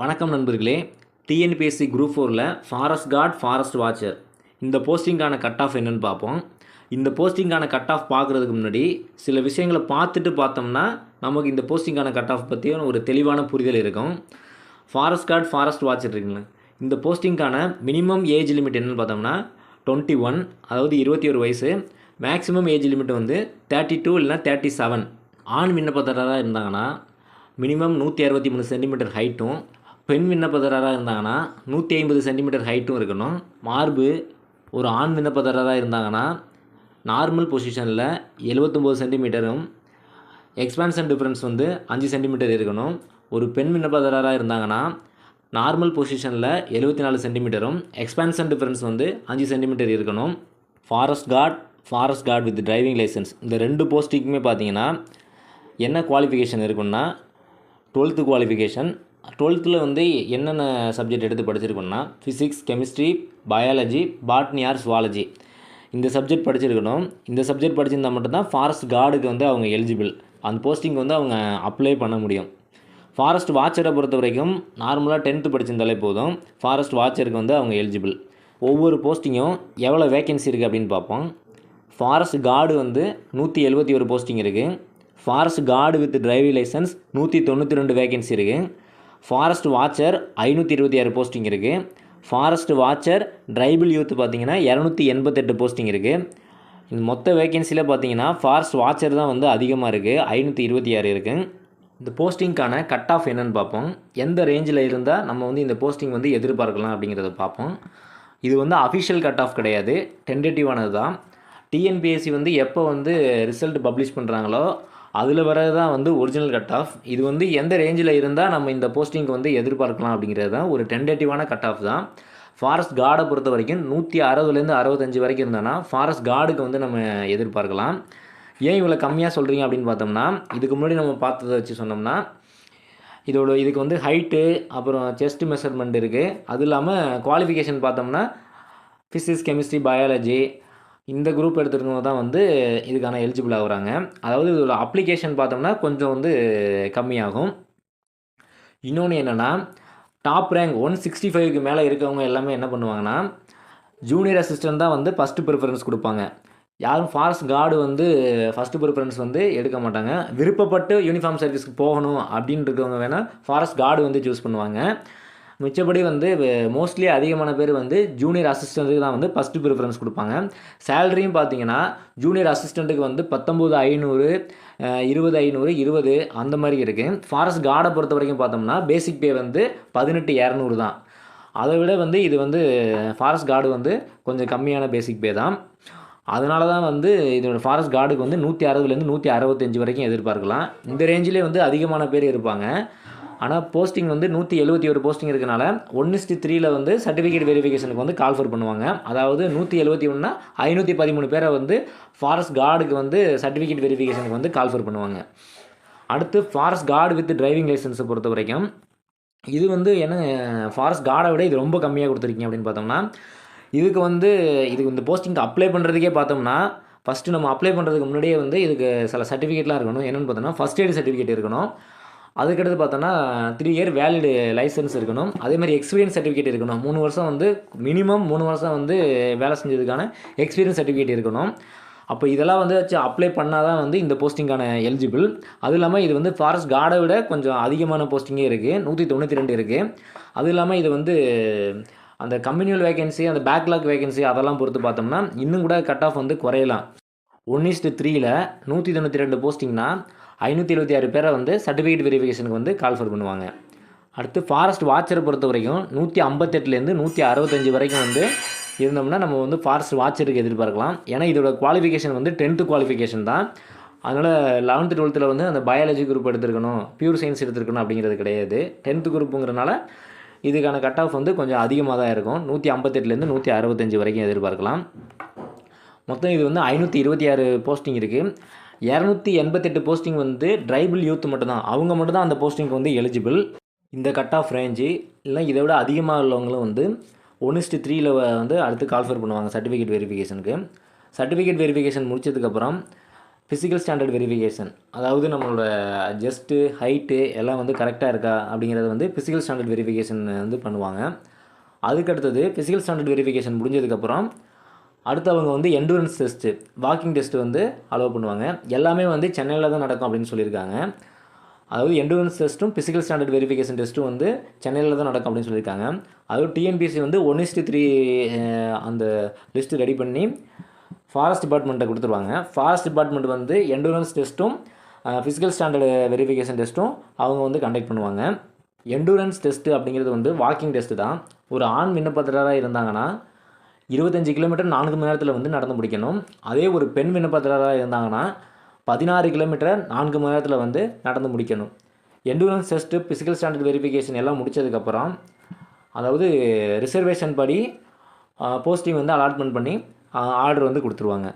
வணக்கம் நண்பர்களே. TNPSC group ஃபோரில் ஃபாரஸ்ட் கார்ட் ஃபாரஸ்ட் வாட்சர் இந்த போஸ்டிங்கான கட் ஆஃப் என்னென்னு பார்ப்போம். இந்த போஸ்டிங்கான கட் ஆஃப் பார்க்குறதுக்கு முன்னாடி சில விஷயங்களை பார்த்துட்டு பார்த்தோம்னா நமக்கு இந்த போஸ்டிங்கான கட் ஆஃப் பற்றியும் ஒரு தெளிவான புரிதல் இருக்கும். ஃபாரஸ்ட் கார்ட் ஃபாரஸ்ட் வாட்சர் இருக்குங்களா? இந்த போஸ்டிங்கான மினிமம் ஏஜ் லிமிட் என்னென்னு பார்த்தோம்னா டுவெண்ட்டி ஒன் அதாவது இருபத்தி ஒரு வயசு. மேக்ஸிமம் ஏஜ் லிமிட் வந்து தேர்ட்டி டூ இல்லைனா தேர்ட்டி செவன் ஆண் விண்ணப்பத்தராக இருந்தாங்கன்னா மினிமம் நூற்றி அறுபத்தி மூணு சென்டிமீட்டர் ஹைட்டும் பெண் விண்ணப்பதாரராக இருந்தாங்கன்னா நூற்றி ஐம்பது சென்டிமீட்டர் ஹைட்டும் இருக்கணும். மார்பு ஒரு ஆண் விண்ணப்பதாரராக இருந்தாங்கன்னா நார்மல் பொசிஷனில் எழுபத்தொம்போது சென்டிமீட்டரும் எக்ஸ்பான்ஷன் டிஃப்ரென்ஸ் வந்து அஞ்சு சென்டிமீட்டர் இருக்கணும். ஒரு பெண் விண்ணப்பதாரராக இருந்தாங்கன்னா நார்மல் பொசிஷனில் எழுபத்தி நாலு சென்டிமீட்டரும் எக்ஸ்பான்ஷன் டிஃப்ரென்ஸ் வந்து அஞ்சு சென்டிமீட்டர் இருக்கணும். Forest guard forest guard with driving licence இந்த ரெண்டு போஸ்ட்டுக்குமே பார்த்தீங்கன்னா என்ன குவாலிஃபிகேஷன் இருக்குன்னா டுவெல்த்து குவாலிஃபிகேஷன் டுவெல்த்தில் வந்து என்னென்ன சப்ஜெக்ட் எடுத்து படிச்சிருக்கோம்னா physics chemistry biology botany or zoology இந்த சப்ஜெக்ட் படிச்சிருக்கணும். இந்த சப்ஜெக்ட் படிச்சிருந்தால் மட்டும்தான் ஃபாரஸ்ட் கார்டுக்கு வந்து அவங்க எலிஜிபிள் அந்த போஸ்டிங் வந்து அவங்க அப்ளை பண்ண முடியும். ஃபாரஸ்ட் வாட்சரை பொறுத்த வரைக்கும் நார்மலாக டென்த்து படிச்சிருந்தாலே போதும். ஃபாரஸ்ட் வாட்சருக்கு வந்து அவங்க எலிஜிபிள் ஒவ்வொரு போஸ்டிங்கும் எவ்வளோ வேக்கன்சி இருக்குது அப்படின்னு பார்ப்போம். ஃபாரஸ்ட் கார்டு வந்து நூற்றி எழுபத்தி ஒரு போஸ்டிங் இருக்குது forest guard with driving licence நூற்றி தொண்ணூற்றி ரெண்டு வேகன்சி இருக்குது ஃபாரஸ்ட் வாட்சர் ஐநூற்றி இருபத்தி ஆறு போஸ்டிங் இருக்குது ஃபாரஸ்ட் வாட்சர் ட்ரைபிள் யூத் பார்த்திங்கன்னா இரநூத்தி எண்பத்தெட்டு போஸ்டிங் இருக்குது இந்த மொத்த வேகன்சியில் பார்த்தீங்கன்னா ஃபாரஸ்ட் வாட்சர் தான் வந்து அதிகமாக இருக்குது ஐநூற்றி இருபத்தி ஆறு இருக்குது இந்த போஸ்டிங்க்கான கட் ஆஃப் என்னென்னு பார்ப்போம். எந்த ரேஞ்சில் இருந்தால் நம்ம வந்து இந்த போஸ்டிங் வந்து எதிர்பார்க்கலாம் அப்படிங்கிறத பார்ப்போம். இது வந்து அஃபிஷியல் கட் ஆஃப் கிடையாது. டென்டேட்டிவானது தான் டிஎன்பிஎஸ்சி வந்து எப்போ வந்து ரிசல்ட் பப்ளிஷ் பண்ணுறாங்களோ அதில் வரது தான் வந்து ஒரிஜினல் கட் ஆஃப் இது வந்து எந்த ரேஞ்சில் இருந்தால் நம்ம இந்த போஸ்டிங்க்கு வந்து எதிர்பார்க்கலாம் அப்படிங்கிறது தான் ஒரு டென்டேட்டிவான கட் ஆஃப் தான். ஃபாரஸ்ட் கார்டை பொறுத்த வரைக்கும் நூற்றி அறுபதுலேருந்து அறுபத்தஞ்சு வரைக்கும் இருந்தோன்னா ஃபாரஸ்ட் கார்டுக்கு வந்து நம்ம எதிர்பார்க்கலாம். ஏன் இவ்வளோ கம்மியாக சொல்கிறீங்க அப்படின்னு பார்த்தோம்னா இதுக்கு முன்னாடி நம்ம பார்த்ததை வச்சு சொன்னோம்னா இதோட இதுக்கு வந்து ஹைட்டு அப்புறம் செஸ்ட் மெஷர்மெண்ட் இருக்குது அது இல்லாமல் குவாலிஃபிகேஷன் பார்த்தோம்னா ஃபிசிக்ஸ் கெமிஸ்ட்ரி பயாலஜி இந்த குரூப் எடுத்துருக்கவங்க தான் வந்து இதுக்கான எலிஜிபிள் ஆகுறாங்க. அதாவது இதோட அப்ளிகேஷன் பார்த்தோம்னா கொஞ்சம் வந்து கம்மியாகும். இன்னொன்று என்னென்னா டாப் ரேங்க் ஒன் சிக்ஸ்டி ஃபைவ்க்கு மேலே இருக்கவங்க எல்லாமே என்ன பண்ணுவாங்கன்னா ஜூனியர் அசிஸ்டன்ட் தான் வந்து ஃபஸ்ட்டு ப்ரிஃபரன்ஸ் கொடுப்பாங்க. யாரும் ஃபாரஸ்ட் கார்டு வந்து ஃபஸ்ட்டு ப்ரிஃபரன்ஸ் வந்து எடுக்க மாட்டாங்க. விருப்பப்பட்டு யூனிஃபார்ம் சர்வீஸ்க்கு போகணும் அப்படின்ட்டு இருக்கவங்க வேணால் ஃபாரஸ்ட் கார்டு வந்து சூஸ் பண்ணுவாங்க. மிச்சப்படி வந்து மோஸ்ட்லி அதிகமான பேர் வந்து ஜூனியர் அசிஸ்டண்ட்டுக்கு தான் வந்து ஃபஸ்ட்டு ப்ரிஃபரன்ஸ் கொடுப்பாங்க. சேலரியும் பார்த்தீங்கன்னா ஜூனியர் அசிஸ்டண்ட்டுக்கு வந்து பத்தொம்போது ஐநூறு இருபது ஐநூறு இருபது அந்த மாதிரி இருக்குது ஃபாரஸ்ட் கார்டை பொறுத்த வரைக்கும் பார்த்தோம்னா பேசிக் பே வந்து பதினெட்டு இரநூறு தான். அதை விட வந்து இது வந்து ஃபாரஸ்ட் கார்டு வந்து கொஞ்சம் கம்மியான பேசிக் பே தான். அதனால தான் வந்து இதோட ஃபாரஸ்ட் கார்டுக்கு வந்து நூற்றி அறுபதுலேருந்து நூற்றி அறுபத்தஞ்சு வரைக்கும் எதிர்பார்க்கலாம். இந்த ரேஞ்சிலே வந்து அதிகமான பேர் இருப்பாங்க. ஆனால் போஸ்டிங் வந்து நூற்றி எழுபத்தி ஒரு போஸ்டிங் இருக்கனால ஒன் இஸ்டி த்ரீயில் வந்து சர்டிஃபிகேட் வெரிஃபிகேஷனுக்கு வந்து கால்ஃபர் பண்ணுவாங்க. அதாவது நூற்றி எழுபத்தி ஒன்றுனா ஐநூற்றி பதிமூணு பேரை வந்து ஃபாரஸ்ட் கார்டுக்கு வந்து சர்டிஃபிகேட் வெரிஃபிகேஷனுக்கு வந்து கால்ஃபர் பண்ணுவாங்க. அடுத்து ஃபாரஸ்ட் கார்டு வித் டிரைவிங் லைசன்ஸை பொறுத்த வரைக்கும் இது வந்து என்ன ஃபாரஸ்ட் கார்டை விட இது ரொம்ப கம்மியாக கொடுத்துருக்கீங்க அப்படின்னு பார்த்தோம்னா இதுக்கு வந்து இதுக்கு இந்த போஸ்டிங்க்கு அப்ளை பண்ணுறதுக்கே பார்த்தோம்னா ஃபஸ்ட்டு நம்ம அப்ளை பண்ணுறதுக்கு முன்னாடியே வந்து இதுக்கு சில சர்டிஃபிகேட்லாம் இருக்கணும். என்னென்னு பார்த்தோம்னா ஃபஸ்ட் எய்டு சர்டிஃபிகேட் இருக்கணும். அதுக்கடுத்து பார்த்தோன்னா த்ரீ இயர் வேலிடு லைசன்ஸ் இருக்கணும். அதே மாதிரி எக்ஸ்பீரியன்ஸ் சர்டிஃபிகேட் இருக்கணும். மூணு வருஷம் வந்து மினிமம் மூணு வருஷம் வந்து வேலை செஞ்சதுக்கான எக்ஸ்பீரியன்ஸ் சர்டிஃபிகேட் இருக்கணும். அப்போ இதெல்லாம் வந்து வச்சு அப்ளை பண்ணால் தான் வந்து இந்த போஸ்டிங்கான எலிஜிபிள் அதுவும் இல்லாமல் இது வந்து ஃபாரஸ்ட் கார்டை விட கொஞ்சம் அதிகமான போஸ்டிங்கே இருக்குது நூற்றி தொண்ணூற்றி ரெண்டு இருக்குது அதுவும் இல்லாமல் இது வந்து அந்த கம்யூனியல் வேகன்சி அந்த பேக்லாக் வேகன்சி அதெல்லாம் பொறுத்து பார்த்தோம்னா இன்னும் கூட கட் ஆஃப் வந்து குறையலாம். ஒன் இஸ்ட்டு த்ரீயில் நூற்றி தொண்ணூற்றி ரெண்டு போஸ்டிங்னா ஐநூற்றி எழுபத்தி ஆறு பேரை வந்து சர்டிஃபிகேட் வெரிஃபிகேஷனுக்கு வந்து கால்ஃபர் பண்ணுவாங்க. அடுத்து ஃபாரஸ்ட் வாட்சரை பொறுத்த வரைக்கும் நூற்றி ஐம்பத்தெட்டுலேருந்து நூற்றி அறுபத்தஞ்சு வரைக்கும் வந்து இருந்தோம்னா நம்ம வந்து ஃபாரஸ்ட் வாட்சருக்கு எதிர்பார்க்கலாம். ஏன்னா இதோட குவாலிஃபிகேஷன் வந்து டென்த்து குவாலிஃபிகேஷன் தான். அதனால் லெவன்த்து டுவெல்த்தில் வந்து அந்த பயாலஜி குரூப் எடுத்துருக்கணும் பியூர் சயின்ஸ் எடுத்துருக்கணும் அப்படிங்கிறது கிடையாது. டென்த்து குரூப்புங்கிறனால இதுக்கான கட் ஆஃப் வந்து கொஞ்சம் அதிகமாக தான் இருக்கும். நூற்றி ஐம்பத்தெட்டுலேருந்து நூற்றி அறுபத்தஞ்சு வரைக்கும் எதிர்பார்க்கலாம். மொத்தம் இது வந்து ஐநூற்றி இருபத்தி ஆறு போஸ்டிங் இருக்குது இரநூத்தி எண்பத்தெட்டு போஸ்டிங் வந்து ட்ரைபிள் யூத் மட்டும்தான். அவங்க மட்டும்தான் அந்த போஸ்டிங்க்கு வந்து எலிஜிபிள் இந்த கட் ஆஃப் ரேஞ்சு இல்லை இதை விட அதிகமாக உள்ளவங்களும் வந்து ஒன்ஸ்ட்டு த்ரீயில் வந்து அடுத்து கால்ஃபர் பண்ணுவாங்க சர்டிஃபிகேட் வெரிஃபிகேஷனுக்கு சர்டிஃபிகேட் வெரிஃபிகேஷன் முடிச்சதுக்கப்புறம் ஃபிசிக்கல் ஸ்டாண்டர்ட் வெரிஃபிகேஷன் அதாவது நம்மளோட ஜஸ்ட்டு ஹைட்டு எல்லாம் வந்து கரெக்டாக இருக்கா அப்படிங்கிறது வந்து ஃபிசிக்கல் ஸ்டாண்டர்ட் வெரிஃபிகேஷன் வந்து பண்ணுவாங்க. அதுக்கடுத்தது ஃபிசிக்கல் ஸ்டாண்டர்ட் வெரிஃபிகேஷன் முடிஞ்சதுக்கப்புறம் அடுத்து அவங்க வந்து எண்டூரன்ஸ் டெஸ்ட்டு வாக்கிங் டெஸ்ட்டு வந்து அலோவ் பண்ணுவாங்க. எல்லாமே வந்து சென்னையில் தான் நடக்கும் அப்படின்னு சொல்லியிருக்காங்க. அதாவது எண்டூரன்ஸ் டெஸ்ட்டும் ஃபிசிக்கல் ஸ்டாண்டர்ட் வெரிஃபிகேஷன் டெஸ்ட்டும் வந்து சென்னையில் தான் நடக்கும் அப்படின்னு சொல்லியிருக்காங்க. அதுவும் டிஎன்பிசி வந்து ஒன் இஸ்டி த்ரீ அந்த லிஸ்ட்டு ரெடி பண்ணி ஃபாரஸ்ட் டிபார்ட்மெண்ட்டை கொடுத்துருவாங்க. ஃபாரஸ்ட் டிபார்ட்மெண்ட் வந்து எண்டூரன்ஸ் டெஸ்ட்டும் ஃபிசிக்கல் ஸ்டாண்டர்டு வெரிஃபிகேஷன் டெஸ்ட்டும் அவங்க வந்து கண்டக்ட் பண்ணுவாங்க. எண்டூரன்ஸ் டெஸ்ட்டு அப்படிங்கிறது வந்து வாக்கிங் டெஸ்ட்டு தான். ஒரு ஆண் விண்ணப்பத்தராக இருந்தாங்கன்னா இருபத்தஞ்சி கிலோமீட்டர் நான்கு மணி நேரத்தில் வந்து நடந்து முடிக்கணும். அதே ஒரு பெண் விண்ணப்பதாரராக இருந்தாங்கன்னா பதினாறு கிலோமீட்டர் நான்கு மணி நேரத்தில் வந்து நடந்து முடிக்கணும். Endurance test physical standard verification எல்லாம் முடிச்சதுக்கப்புறம் அதாவது ரிசர்வேஷன் படி போஸ்டிங் வந்து அலாட்மெண்ட் பண்ணி ஆர்டர் வந்து கொடுத்துருவாங்க.